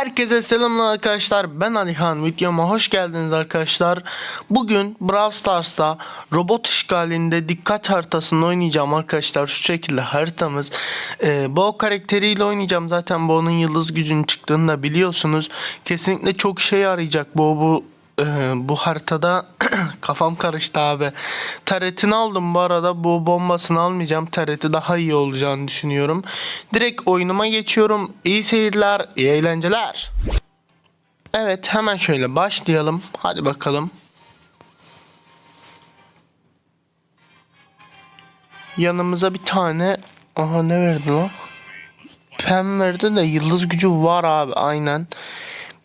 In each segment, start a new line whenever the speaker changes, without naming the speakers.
Herkese selamlar arkadaşlar. Ben Alihan. Videoma hoş geldiniz arkadaşlar. Bugün Brawl Stars'ta robot işgalinde dikkat haritasını oynayacağım arkadaşlar. Şu şekilde haritamız. Ee, Bo karakteriyle oynayacağım. Zaten Bo'nun yıldız gücünün çıktığını da biliyorsunuz. Kesinlikle çok şey arayacak Bo bu ee, bu haritada kafam karıştı abi. Taretini aldım bu arada. Bu bombasını almayacağım. Tareti daha iyi olacağını düşünüyorum. Direkt oyunuma geçiyorum. İyi seyirler, iyi eğlenceler. Evet hemen şöyle başlayalım. Hadi bakalım. Yanımıza bir tane aha ne verdi lan? Pem verdi de yıldız gücü var abi aynen.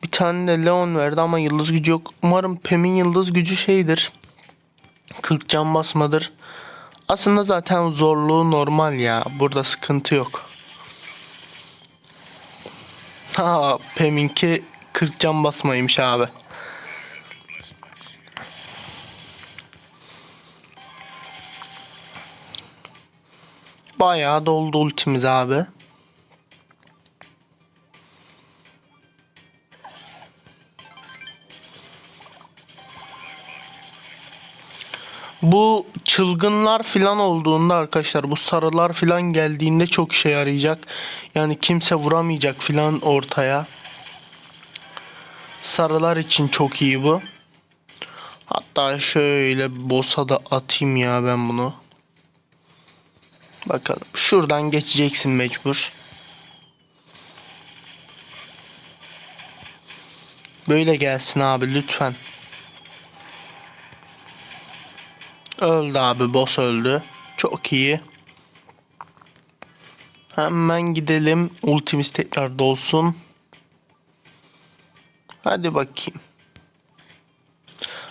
Bir tane de Leon verdi ama yıldız gücü yok. Umarım Pem'in yıldız gücü şeydir. 40 can basmadır. Aslında zaten zorluğu normal ya. Burada sıkıntı yok. Ha Pem'inki 40 can basmaymış abi. Bayağı doldu ultimiz abi. Bu çılgınlar filan olduğunda arkadaşlar bu sarılar filan geldiğinde çok işe yarayacak. Yani kimse vuramayacak filan ortaya. Sarılar için çok iyi bu. Hatta şöyle boss'a da atayım ya ben bunu. Bakalım. Şuradan geçeceksin mecbur. Böyle gelsin abi lütfen. Öldü abi boss öldü. Çok iyi. Hemen gidelim. Ultimiz tekrar dolsun. Hadi bakayım.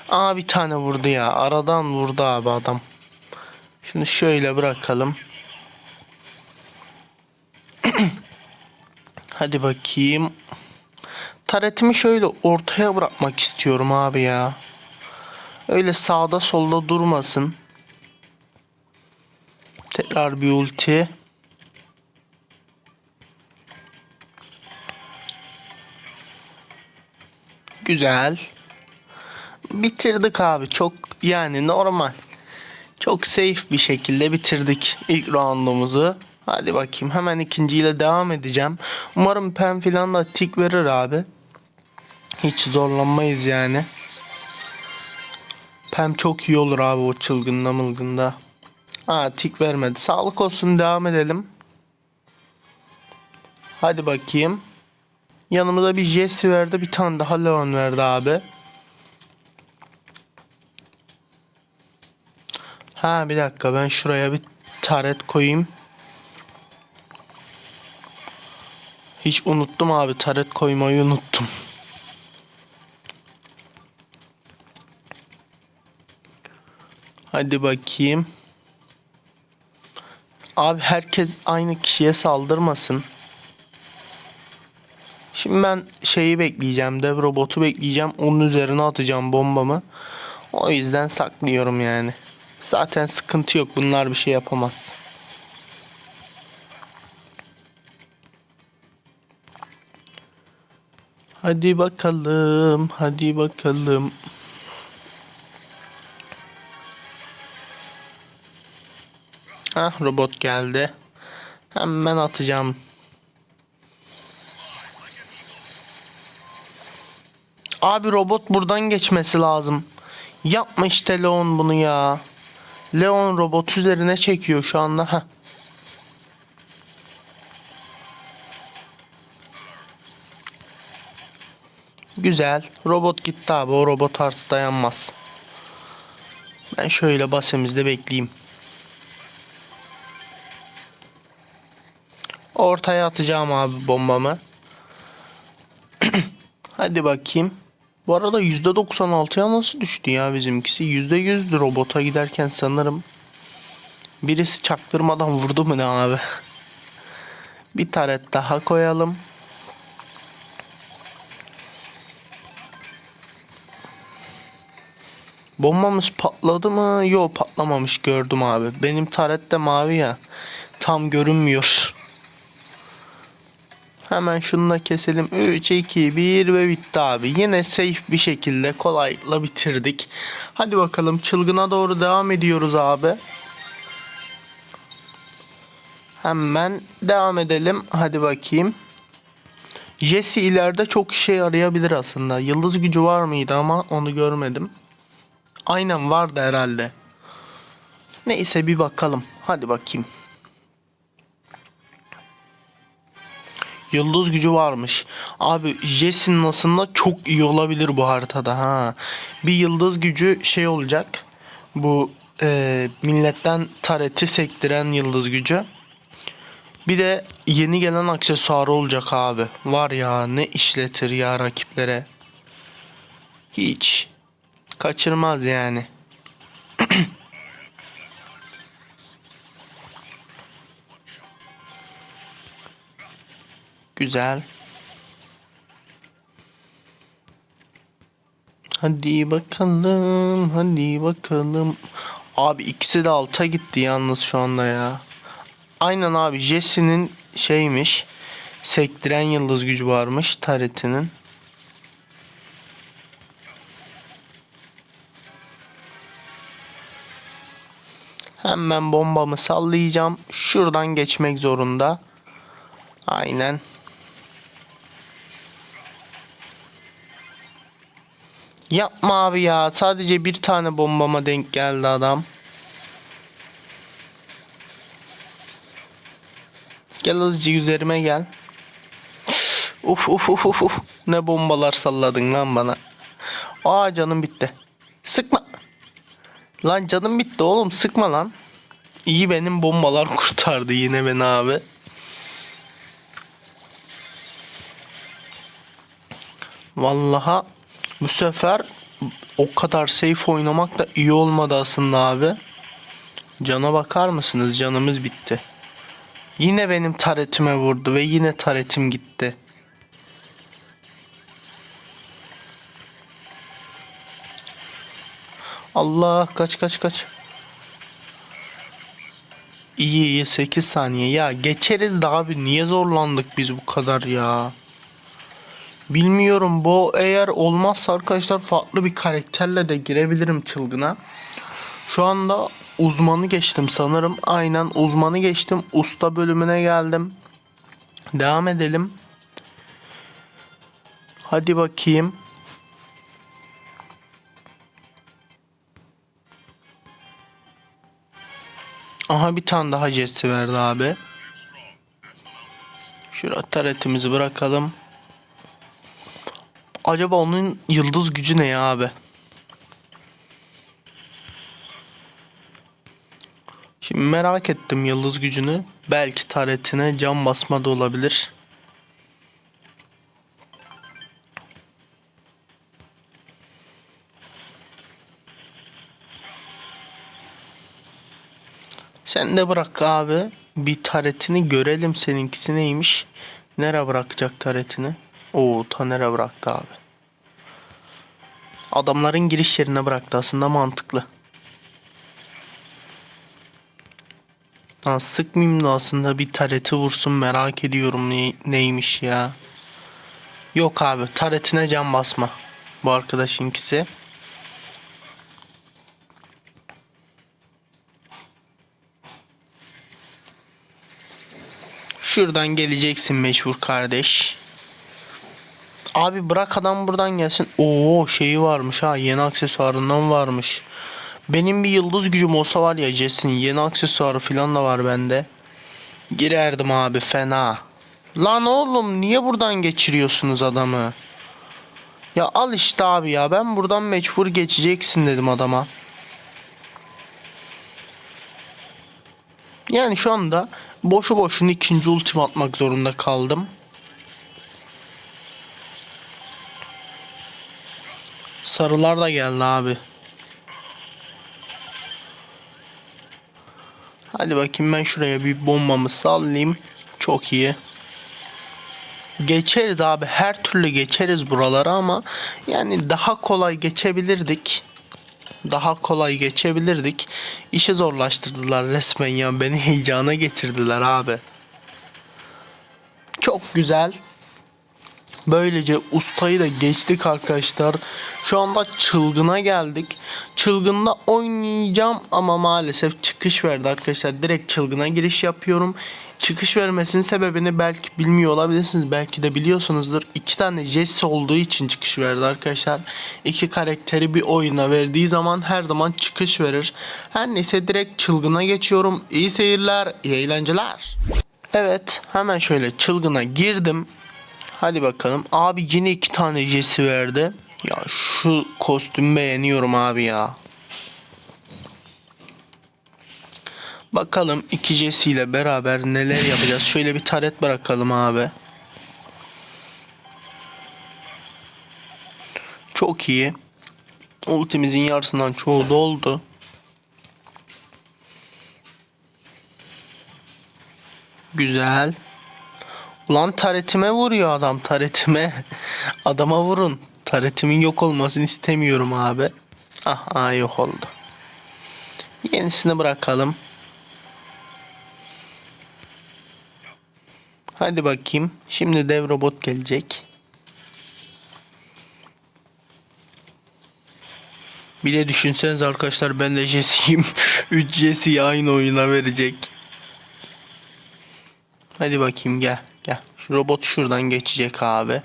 Aa bir tane vurdu ya. Aradan vurdu abi adam. Şimdi şöyle bırakalım. Hadi bakayım. Taretimi şöyle ortaya bırakmak istiyorum abi ya. Öyle sağda solda durmasın. Tekrar bir ulti. Güzel. Bitirdik abi. Çok yani normal. Çok safe bir şekilde bitirdik ilk roundumuzu. Hadi bakayım hemen ikinciyle devam edeceğim. Umarım pen filan da tik verir abi. Hiç zorlanmayız yani. Pem çok iyi olur abi o çılgınla mılgında. Aa tik vermedi. Sağlık olsun devam edelim. Hadi bakayım. Yanımıza bir Jesse verdi. Bir tane daha Leon verdi abi. Ha bir dakika ben şuraya bir taret koyayım. Hiç unuttum abi taret koymayı unuttum. Hadi bakayım. Abi herkes aynı kişiye saldırmasın. Şimdi ben şeyi bekleyeceğim. Dev robotu bekleyeceğim. Onun üzerine atacağım bombamı. O yüzden saklıyorum yani. Zaten sıkıntı yok. Bunlar bir şey yapamaz. Hadi bakalım. Hadi bakalım. Ah robot geldi. Hemen atacağım. Abi robot buradan geçmesi lazım. Yapma işte Leon bunu ya. Leon robot üzerine çekiyor şu anda. Heh. Güzel. Robot gitti abi. O robot artık dayanmaz. Ben şöyle basemizde bekleyeyim. Ortaya atacağım abi bombamı. Hadi bakayım. Bu arada %96'ya nasıl düştü ya bizimkisi? %100'dü robota giderken sanırım. Birisi çaktırmadan vurdu mu ne abi? Bir taret daha koyalım. Bombamız patladı mı? Yok patlamamış gördüm abi. Benim taret de mavi ya. Tam görünmüyor. Hemen şunu da keselim. 3, 2, 1 ve bitti abi. Yine safe bir şekilde kolaylıkla bitirdik. Hadi bakalım çılgına doğru devam ediyoruz abi. Hemen devam edelim. Hadi bakayım. Jesse ileride çok işe yarayabilir aslında. Yıldız gücü var mıydı ama onu görmedim. Aynen vardı herhalde. Neyse bir bakalım. Hadi bakayım. Yıldız gücü varmış. Abi Jesse'nin aslında çok iyi olabilir bu haritada ha. Bir yıldız gücü şey olacak. Bu e, milletten tareti sektiren yıldız gücü. Bir de yeni gelen aksesuarı olacak abi. Var ya ne işletir ya rakiplere. Hiç. Kaçırmaz yani. Güzel. Hadi bakalım, hadi bakalım. Abi ikisi de alta gitti yalnız şu anda ya. Aynen abi Jesse'nin şeymiş. Sektiren yıldız gücü varmış taretinin. Hemen bombamı sallayacağım. Şuradan geçmek zorunda. Aynen. Yapma abi ya. Sadece bir tane bombama denk geldi adam. Gel azıcık üzerime gel. Uf uf uf uf uf. Ne bombalar salladın lan bana. Aa canım bitti. Sıkma. Lan canım bitti oğlum sıkma lan. İyi benim bombalar kurtardı yine beni abi. Vallaha bu sefer o kadar safe oynamak da iyi olmadı aslında abi. Cana bakar mısınız? Canımız bitti. Yine benim taretime vurdu ve yine taretim gitti. Allah kaç kaç kaç. İyi iyi 8 saniye ya geçeriz de abi niye zorlandık biz bu kadar ya. Bilmiyorum bu eğer olmazsa arkadaşlar farklı bir karakterle de girebilirim çılgına. Şu anda uzmanı geçtim sanırım. Aynen uzmanı geçtim. Usta bölümüne geldim. Devam edelim. Hadi bakayım. Aha bir tane daha jesti verdi abi. Şurada taretimizi bırakalım. Acaba onun yıldız gücü ne ya abi? Şimdi merak ettim yıldız gücünü. Belki taretine cam basma da olabilir. Sen de bırak abi. Bir taretini görelim seninkisi neymiş. Nere bırakacak taretini? Oo ta nere bıraktı abi. Adamların giriş yerine bıraktı aslında mantıklı. Ha, sıkmayayım da aslında bir tareti vursun merak ediyorum ne, neymiş ya. Yok abi taretine can basma. Bu arkadaşınkisi. Şuradan geleceksin meşhur kardeş. Abi bırak adam buradan gelsin. Oo şeyi varmış ha yeni aksesuarından varmış. Benim bir yıldız gücüm olsa var ya Jesse'nin yeni aksesuarı falan da var bende. Girerdim abi fena. Lan oğlum niye buradan geçiriyorsunuz adamı? Ya al işte abi ya ben buradan mecbur geçeceksin dedim adama. Yani şu anda boşu boşuna ikinci ultim atmak zorunda kaldım. Sarılar da geldi abi. Hadi bakayım ben şuraya bir bombamı sallayayım. Çok iyi. Geçeriz abi her türlü geçeriz buraları ama yani daha kolay geçebilirdik. Daha kolay geçebilirdik. İşi zorlaştırdılar resmen ya beni heyecana getirdiler abi. Çok güzel. Böylece ustayı da geçtik arkadaşlar. Şu anda çılgına geldik. Çılgında oynayacağım ama maalesef çıkış verdi arkadaşlar. Direkt çılgına giriş yapıyorum. Çıkış vermesinin sebebini belki bilmiyor olabilirsiniz. Belki de biliyorsunuzdur. İki tane Jesse olduğu için çıkış verdi arkadaşlar. İki karakteri bir oyuna verdiği zaman her zaman çıkış verir. Her neyse direkt çılgına geçiyorum. İyi seyirler, iyi eğlenceler. Evet hemen şöyle çılgına girdim. Hadi bakalım. Abi yine iki tane Jesse verdi. Ya şu kostümü beğeniyorum abi ya. Bakalım iki Jesse ile beraber neler yapacağız. Şöyle bir taret bırakalım abi. Çok iyi. Ultimizin yarısından çoğu doldu. Güzel. Ulan taretime vuruyor adam taretime. Adama vurun. Taretimin yok olmasını istemiyorum abi. Ah, ah yok oldu. Yenisini bırakalım. Hadi bakayım. Şimdi dev robot gelecek. Bir de düşünseniz arkadaşlar ben de Jesse'yim. 3 Jesse'yi aynı oyuna verecek. Hadi bakayım gel. Robot şuradan geçecek abi.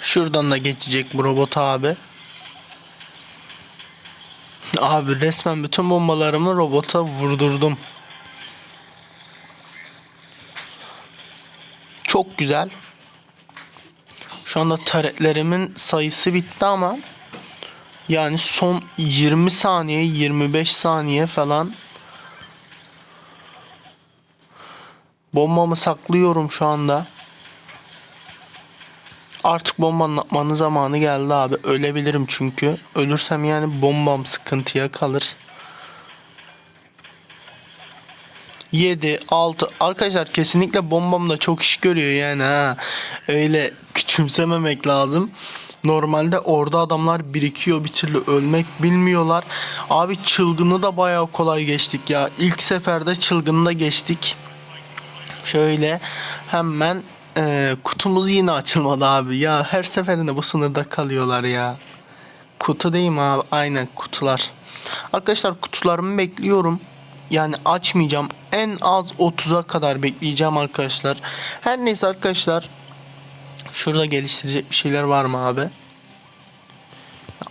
Şuradan da geçecek bu robot abi. Abi resmen bütün bombalarımı robota vurdurdum. Çok güzel. Şu anda taretlerimin sayısı bitti ama yani son 20 saniye 25 saniye falan bombamı saklıyorum şu anda. Artık bombanın atmanın zamanı geldi abi. Ölebilirim çünkü. Ölürsem yani bombam sıkıntıya kalır. 7, 6 arkadaşlar kesinlikle bombam da çok iş görüyor yani ha. Öyle küçümsememek lazım. Normalde orada adamlar birikiyor bir türlü ölmek bilmiyorlar. Abi çılgını da bayağı kolay geçtik ya. İlk seferde çılgını da geçtik. Şöyle hemen e, kutumuz yine açılmadı abi. Ya her seferinde bu sınırda kalıyorlar ya. Kutu değil mi abi? Aynen kutular. Arkadaşlar kutularımı bekliyorum. Yani açmayacağım. En az 30'a kadar bekleyeceğim arkadaşlar. Her neyse arkadaşlar. Şurada geliştirecek bir şeyler var mı abi?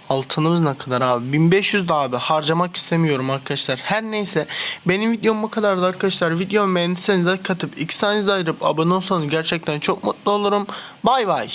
Altınımız ne kadar abi? 1500 da abi harcamak istemiyorum arkadaşlar. Her neyse benim videom bu kadardı arkadaşlar. Videomu beğendiyseniz like atıp X ayırıp abone olsanız gerçekten çok mutlu olurum. Bay bay.